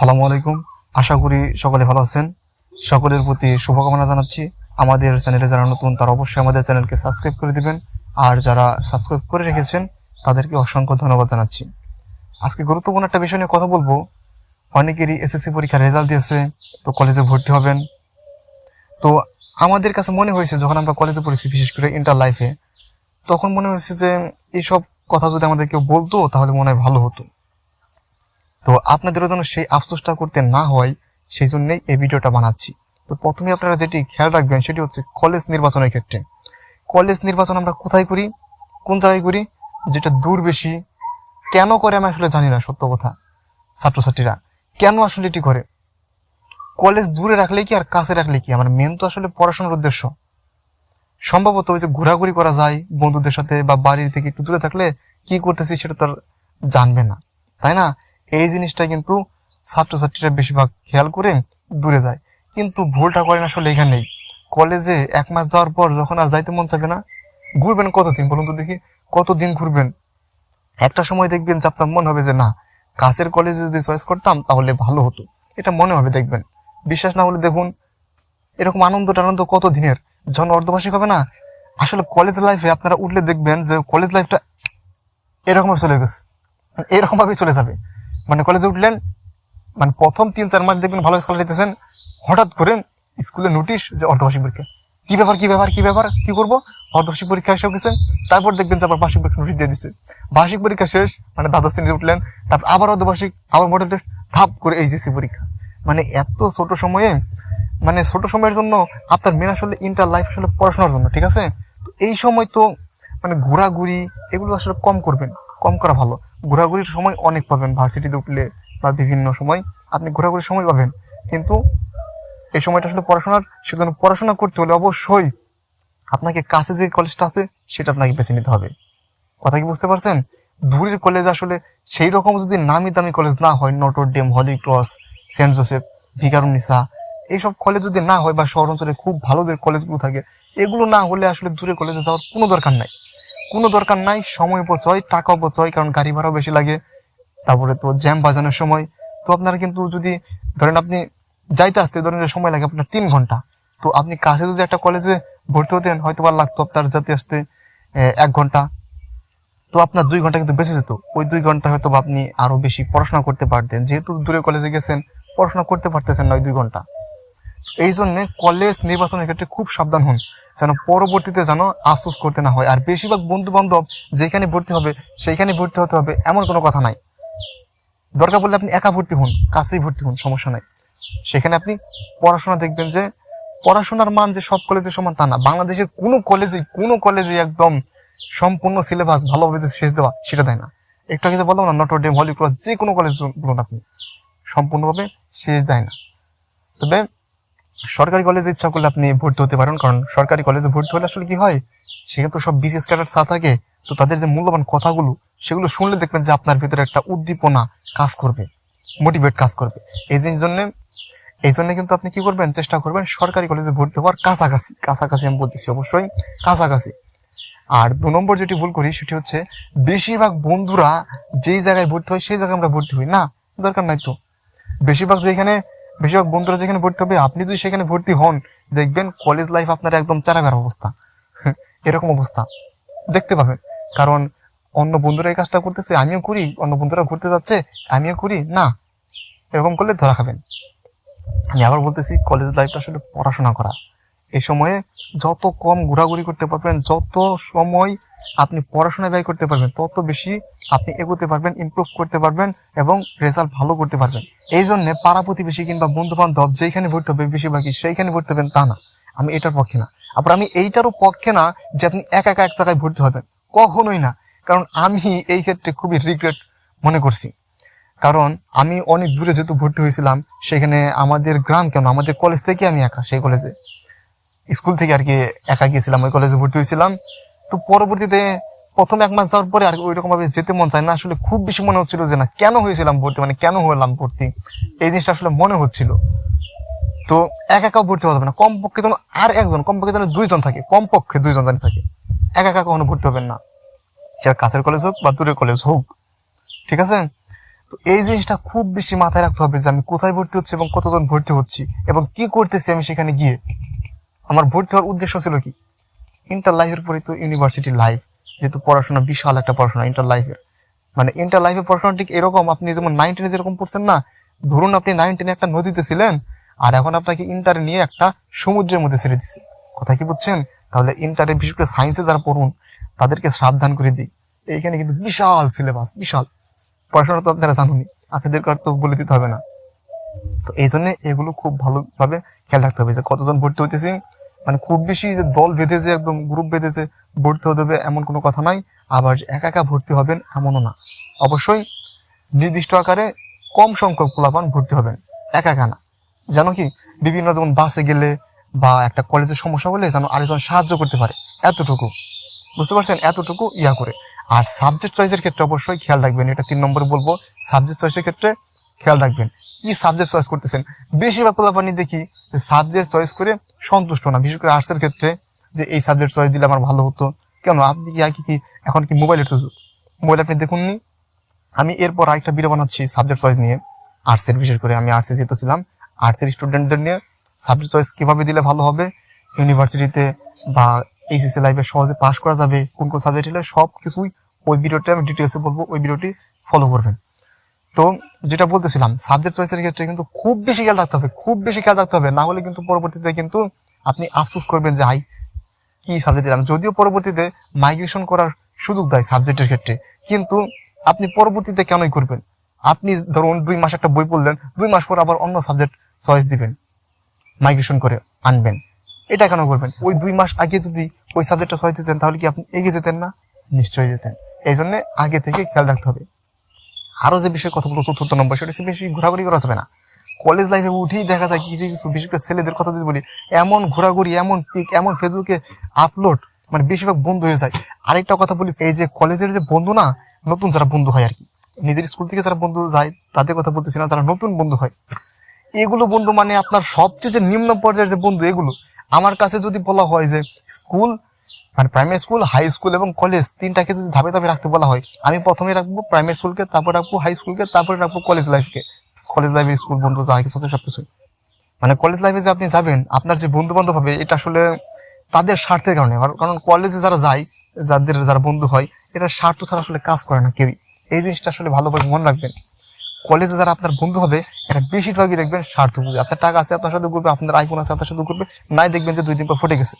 আসসালামু আলাইকুম। আশা করি সকলে ভালো আছেন। সকলের প্রতি শুভকামনা জানাচ্ছি। আমাদের চ্যানেলে যারা নতুন, তারা অবশ্যই আমাদের চ্যানেলকে সাবস্ক্রাইব করে দিবেন। আর যারা সাবস্ক্রাইব করে রেখেছেন, তাদেরকে অসংখ্য ধন্যবাদ জানাচ্ছি। আজকে গুরুত্বপূর্ণ একটা বিষয় নিয়ে কথা বলব। অনেকেরই এসএসসি পরীক্ষার রেজাল্ট দিয়েছে, তো কলেজে ভর্তি হবেন। তো আমাদের কাছে মনে হয়েছে, যখন আমরা কলেজে পড়েছি, বিশেষ করে ইন্টার লাইফে তখন মনে হয়েছে যে এইসব কথা যদি আমাদের কেউ বলতো, তাহলে মনে হয় ভালো হতো। তো আপনাদেরও যেন সেই আফসোসটা করতে না হয় সেই জন্যই এই ভিডিওটা বানাচ্ছি। তো প্রথমে আপনারা যেটি খেয়াল রাখবেন, সেটি হচ্ছে কলেজ নির্বাচনের ক্ষেত্রে। কলেজ নির্বাচন আমরা কোথায় করি? কোন জায়গায় করি? যেটা দূর বেশি। কেন করে আমি আসলে জানি না, সত্য কথা। ছাত্রছাত্রীরা, কেন আসলে এটি করে? কলেজ দূরে রাখলে কি আর কাছে রাখলে কি? আমার মেন তো আসলে পড়াশোনার উদ্দেশ্য। সম্ভবত ওই যে ঘোরাঘুরি করা যায় বন্ধুদের সাথে বা বাড়ির থেকে একটু দূরে থাকলে কি করতেছি সেটা তো আর জানবে না। তাই না? এই জিনিসটা কিন্তু ছাত্রছাত্রীরা বেশিরভাগ খেয়াল করে দূরে যায়। কিন্তু ভুলটা করেন আসলে এখানেই। কলেজে এক মাস যাওয়ার পর যখন আর যাইতে মন চাবে না, ঘুরবেন কতদিন বলুন তো দেখি? কতদিন ঘুরবেন? একটা সময় দেখবেন যে আপনার মনে হবে যে, না, কাছের কলেজে যদি চয়েস করতাম তাহলে ভালো হতো। এটা মনে হবে দেখবেন। বিশ্বাস না হলে দেখুন, এরকম আনন্দ টানন্দ কত দিনের? যখন অর্ধবার্ষিক হবে না, আসলে কলেজ লাইফে আপনারা উঠলে দেখবেন যে কলেজ লাইফটা এরকম চলে গেছে। এরকম ভাবেই চলে যাবে। মানে কলেজে উঠলেন মানে প্রথম তিন, চার মাস দেখবেন ভালো স্কুলে দিতেছেন হঠাৎ করে স্কুলে নোটিশ যে অর্ধবার্ষিক পরীক্ষা। কি ব্যাপার কি ব্যাপার কি ব্যাপার, কি করব? অর্ধবার্ষিক পরীক্ষা এসেও গেছেন তারপর দেখবেন যে আবার বার্ষিক পরীক্ষা নোটিশ দিয়ে দিচ্ছে বার্ষিক পরীক্ষা শেষ মানে দ্বাদশ শ্রেণীতে উঠলেন, তারপর আবার অর্ধবার্ষিক, আবার মডেল টেস্ট থাপ করে এইচএসসি পরীক্ষা। মানে এত ছোট সময়ে মানে ছোট সময়ের জন্য আপনার মেন আসলে ইন্টার লাইফ আসলে পড়াশোনার জন্য, ঠিক আছে? তো এই সময় তো মানে ঘোরাঘুরি, এগুলো আসলে কম করবেন, কম করা ভালো। ঘোরাঘুরির সময় অনেক পাবেন ভার্সিটিতে উঠলে বা বিভিন্ন সময়। আপনি ঘোরাঘুরির সময় পাবেন। কিন্তু এই সময়টা আসলে পড়াশোনার, সেজন্য পড়াশোনা করতে হলে অবশ্যই আপনাকে কাছে যে কলেজটা আছে, সেটা আপনাকে বেছে নিতে হবে। কথা কি বুঝতে পারছেন? দূরের কলেজ আসলে সেই রকম যদি নামি দামি কলেজ না হয় Notre Dame Holy Cross Saint Joseph Viqarunnisa এইসব কলেজ যদি না হয় বা শহর অঞ্চলে খুব ভালো যে কলেজগুলো থাকে, এগুলো না হলে আসলে দূরে কলেজে যাওয়ার কোনো দরকার নাই। কোনো দরকার নাই, সময় অপচয়, টাকা অপচয়, কারণ গাড়ি ভাড়াও বেশি লাগে। তারপরে তো জ্যাম বাজানোর সময়। তো আপনারা কিন্তু যদি, ধরেন আপনি যাইতে আসতে ধরেন সময় লাগে আপনার তিন ঘণ্টা। তো আপনি কাছে যদি একটা কলেজে ভর্তি হতেন, হয়তো বা লাগতো আপনার যাতে আসতে এক ঘণ্টা। তো আপনার দুই ঘণ্টা কিন্তু বেঁচে যেত। ওই দুই ঘণ্টা হয়তো আপনি আরও বেশি পড়াশোনা করতে পারতেন। যেহেতু দূরে কলেজে গেছেন, পড়াশোনা করতে পারতেছেন না ওই দুই ঘণ্টা। এই জন্যে কলেজ নির্বাচনের ক্ষেত্রে খুব সাবধান হন। যেন পরবর্তীতে যেন আফসোস করতে না হয়। আর বেশিরভাগ বন্ধু বান্ধব যেখানে ভর্তি হবে, সেইখানে ভর্তি হতে হবে এমন কোনো কথা নাই। দরকার পড়লে আপনি একা ভর্তি হন, কাছেই ভর্তি হন, সমস্যা নাই। সেখানে আপনি পড়াশোনা দেখবেন যে, পড়াশোনার মান যে সব কলেজের সমান তা না। বাংলাদেশের কোনো কলেজে কোনো কলেজে একদম সম্পূর্ণ সিলেবাস ভালোভাবে যে শেষ দেওয়া সেটা দেয় না। একটু আগে বললাম না নটর ডেম হলি ক্রস যে কোনো কলেজ বলুন আপনি, সম্পূর্ণভাবে শেষ দেয় না। তবে সরকারি কলেজে ইচ্ছা করলে আপনি ভর্তি হতে পারেন, কারণ সরকারি কলেজে ভর্তি হলে আসলে কি হয়, সেখানে তো সব বিশেষ ক্যাডার চা থাকে, তো তাদের যে মূল্যবান কথাগুলো, সেগুলো শুনলে দেখবেন যে আপনার ভিতরে একটা উদ্দীপনা কাজ করবে মোটিভেট কাজ করবে। এই জন্য এই জন্য কিন্তু আপনি কি করবেন, চেষ্টা করবেন সরকারি কলেজে ভর্তি হওয়ার কাছাকাছি কাছাকাছি আমি বলতেছি অবশ্যই, কাছাকাছি। আর দু নম্বর যেটি ভুল করি, সেটি হচ্ছে বেশিরভাগ বন্ধুরা যেই জায়গায় ভর্তি হয়, সেই জায়গায় আমরা ভর্তি হই। না, দরকার নাই তো। বেশিরভাগ যেখানে বেশিরভাগ বন্ধুরা যেখানে ভর্তি হবে, আপনি যদি সেখানে ভর্তি হন, দেখবেন কলেজ লাইফ আপনার একদম চারাগার অবস্থা। এরকম অবস্থা। দেখতে পাবেন। কারণ অন্য বন্ধুরা এই কাজটা করতেছে, আমিও করি। অন্য বন্ধুরা ঘুরতে যাচ্ছে, আমিও করি। না, এরকম করলে ধরা খাবেন। আমি আবার বলতেছি কলেজ লাইফটা আসলে পড়াশোনা করা। এই সময়ে যত কম ঘোরাঘুরি করতে পারবেন, যত সময় আপনি পড়াশোনা ব্যয় করতে পারবেন, তত বেশি আপনি এগোতে পারবেন ইমপ্রুভ করতে পারবেন এবং রেজাল্ট ভালো করতে পারবেন। এই জন্য পাড়া প্রতিবেশী কিংবা বন্ধু বান্ধব যেখানে ভর্তি হবে, বেশিরভাগই সেইখানে ভর্তি হবেন তা না। আমি এটার পক্ষে না। আবার আমি এইটারও পক্ষে না যে আপনি একা একা এক জায়গায় ভর্তি হবেন। কখনোই না। কারণ আমি এই ক্ষেত্রে খুবই রিগ্রেট মনে করছি। কারণ আমি অনেক দূরে যেহেতু ভর্তি হয়েছিলাম, সেখানে আমাদের গ্রাম কেন? আমাদের কলেজ থেকে আমি একা, সেই কলেজে স্কুল থেকে আর কি একা গিয়েছিলাম, ওই কলেজে ভর্তি হয়েছিলাম। তো পরবর্তীতে প্রথম এক মাস যাওয়ার পরে আর ওই রকম ভাবে যেতে মন চায় না। আসলে খুব বেশি মনে হচ্ছিল যে না, কেন হয়েছিলাম ভর্তি? মানে কেন হলাম ভর্তি? এই জিনিসটা আসলে মনে হচ্ছিল। তো এক একা ভর্তি হতে হবে না। কমপক্ষে যেন আর একজন, কমপক্ষে যেন দুইজন থাকে, কমপক্ষে দুইজন জানি থাকে। একা একা কখনো ভর্তি হবেন না। সেটা কাছের কলেজ হোক বা দূরের কলেজ হোক। ঠিক আছে? তো এই জিনিসটা খুব বেশি মাথায় রাখতে হবে যে আমি কোথায় ভর্তি হচ্ছি এবং কতজন ভর্তি হচ্ছি এবং কি করতেছি আমি সেখানে গিয়ে। আমার ভর্তি হওয়ার উদ্দেশ্য ছিল কি? ইন্টার লাইফের পরে তো ইউনিভার্সিটি লাইফ যেহেতু পড়াশোনা বিশাল একটা পড়াশোনা ইন্টার লাইফের মানে ইন্টার লাইফের পড়াশোনা ঠিক এরকম, আপনি যেমন নাইন টেনে যেরকম পড়ছেন না, ধরুন আপনি নাইন টেনে একটা নদীতে ছিলেন, আর এখন আপনাকে ইন্টারে নিয়ে একটা সমুদ্রের মধ্যে ছেড়ে দিচ্ছে কথা কি বুঝছেন? তাহলে ইন্টারে বিশেষ করে সায়েন্সে যারা পড়ুন, তাদেরকে সাবধান করে দিই। এইখানে কিন্তু বিশাল সিলেবাস বিশাল। পড়াশোনা তো আপনারা জানুনি আপনাদেরকে আর তো বলে দিতে হবে না। তো এই জন্য এগুলো খুব ভালোভাবে খেয়াল রাখতে হবে যে কতজন ভর্তি হইতেছি মানে খুব বেশি যে দল বেঁধেছে, একদম গ্রুপ বেঁধেছে, ভর্তি হতে হবে এমন কোনো কথা নাই। আবার একা একা ভর্তি হবেন এমনও না। অবশ্যই নির্দিষ্ট আকারে কম সংখ্যক পোলাপান ভর্তি হবেন। একা একা না। জানো কি বিভিন্ন যেমন বাসে গেলে বা একটা কলেজের সমস্যা হলে যেন আরেকজন সাহায্য করতে পারে। এতটুকু। বুঝতে পারছেন? এতটুকু ইয়া করে। আর সাবজেক্ট চয়েসের ক্ষেত্রে অবশ্যই খেয়াল রাখবেন। এটা তিন নম্বরে বলব সাবজেক্ট চয়েসের ক্ষেত্রে খেয়াল রাখবেন। কি সাবজেক্ট চয়েস করতেছেন? বেশিরভাগ পোলাপানি দেখি যে সাবজেক্ট চয়েস করে সন্তুষ্ট না। বিশেষ করে আর্টসের ক্ষেত্রে যে এই সাবজেক্ট চয়েস দিলে আমার ভালো হতো। কেন? আপনি কি আগে কি এখন কি মোবাইলের তো মোবাইল আপনি দেখুন দেখুননি? আমি এরপর আরেকটা ভিডিও বানাচ্ছি সাবজেক্ট চয়েস নিয়ে। আর্টসের বিশেষ করে আমি আর্টসে যেহেতু ছিলাম। আর্টসের স্টুডেন্টদের নিয়ে সাবজেক্ট চয়েস কীভাবে দিলে ভালো হবে? ইউনিভার্সিটিতে বা এইচএসসি লাইফে সহজে পাস করা যাবে? কোন কোন সাবজেক্ট হলে সব কিছুই ওই ভিডিওটা আমি ডিটেলসে বলব। ওই ভিডিওটি ফলো করবেন। তো যেটা বলতেছিলাম সাবজেক্ট চয়েসের ক্ষেত্রে কিন্তু খুব বেশি খেয়াল রাখতে হবে, খুব বেশি খেয়াল রাখতে হবে। না হলে কিন্তু পরবর্তীতে কিন্তু আপনি আফসোস করবেন যে, হাই, কি সাবজেক্ট দিলাম? যদিও পরবর্তীতে মাইগ্রেশন করার সুযোগ দেয় সাবজেক্টের ক্ষেত্রে, কিন্তু আপনি পরবর্তীতে কেনই করবেন? আপনি ধরুন দুই মাস একটা বই পড়লেন, দুই মাস পর আবার অন্য সাবজেক্ট চয়েস দিবেন মাইগ্রেশন করে আনবেন। এটা কেন করবেন? ওই দুই মাস আগে যদি ওই সাবজেক্টটা চয়েস দিতেন, তাহলে কি আপনি এগিয়ে যেতেন না? নিশ্চয়ই যেতেন। এই জন্য আগে থেকে খেয়াল রাখতে হবে। আরও যে বিষয়ে কথা বলব, চতুর্থ নম্বর সেটা হচ্ছে বেশি ঘোরাঘুরি করা যাবে না। কলেজ লাইফে উঠেই দেখা যায় কিছু কিছু বিশেষ করে ছেলেদের কথা যদি বলি, এমন ঘোরাঘুরি, এমন পিক এমন ফেসবুকে আপলোড মানে বেশিরভাগ বন্ধু হয়ে যায়। আরেকটা কথা বলি, এই যে কলেজের যে বন্ধু না, নতুন যারা বন্ধু হয় আর কি, নিজের স্কুল থেকে যারা বন্ধু যায়, তাদের কথা বলতেছি না, যারা নতুন বন্ধু হয়। এগুলো বন্ধু মানে আপনার সবচেয়ে যে নিম্ন পর্যায়ের যে বন্ধু এগুলো, আমার কাছে যদি বলা হয় যে স্কুল মানে প্রাইমারি স্কুল হাই স্কুল এবং কলেজ তিনটাকে যদি ধাপে ধাপে রাখতে বলা হয়, আমি প্রথমে রাখব প্রাইমারি স্কুলকে তারপর রাখব হাই স্কুলকে তারপরে রাখব কলেজ লাইফকে কলেজ লাইফে স্কুল বন্ধু যা কিছু আছে সবকিছু মানে কলেজ লাইফে যে আপনি যাবেন, আপনার যে বন্ধু বান্ধব হবে, এটা আসলে তাদের স্বার্থের কারণে। কারণ- কলেজে যারা যায়, যাদের যারা বন্ধু হয় এটা স্বার্থ ছাড়া আসলে কাজ করে না কেউই। এই জিনিসটা আসলে ভালোভাবে মনে রাখবেন। কলেজে যারা আপনার বন্ধু হবে এটা বেশিরভাগই দেখবেন স্বার্থ বুঝে আপনার টাকা আছে আপনার সাথে ঘুরবে, আপনার আইফোন আছে আপনার সাথে ঘুরবে, নাই দেখবেন যে দুই দিন পর ফুটে গেছে।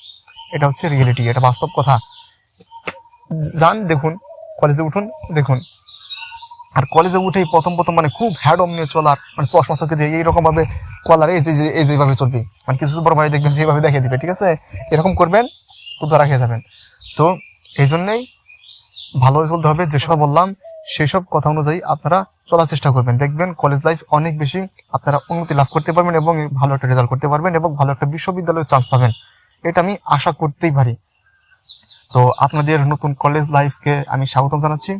এটা হচ্ছে রিয়েলিটি এটা বাস্তব কথা। যান, দেখুন কলেজে উঠুন, দেখুন। আর কলেজে উঠেই প্রথম প্রথম মানে খুব হ্যাডম নিয়ে চলার মানে চশমা চোখে দিয়ে এইরকমভাবে কলার এই যে এই যেভাবে চলবে। মানে কিছু বড় ভাই দেখবেন যেভাবে দেখিয়ে দিবে, ঠিক আছে? এরকম করবেন, তো ধরা খেয়ে যাবেন। তো এই জন্যই ভালোভাবে চলতে হবে যেসব বললাম সেই সব কথা অনুযায়ী আপনারা চলার চেষ্টা করবেন। দেখবেন কলেজ লাইফ অনেক বেশি আপনারা উন্নতি লাভ করতে পারবেন এবং ভালো একটা রেজাল্ট করতে পারবেন এবং ভালো একটা বিশ্ববিদ্যালয়ের চান্স পাবেন। এটা আমি আশা করতেই পারি। তো আপনাদের নতুন কলেজ লাইফকে আমি স্বাগতম জানাচ্ছি।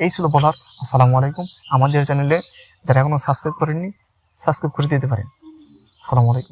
এই ছিল বলার। আসসালামু আলাইকুম। আমাদের চ্যানেলে যারা এখনও সাবস্ক্রাইব করেননি সাবস্ক্রাইব করে দিতে পারেন। আসসালামু আলাইকুম।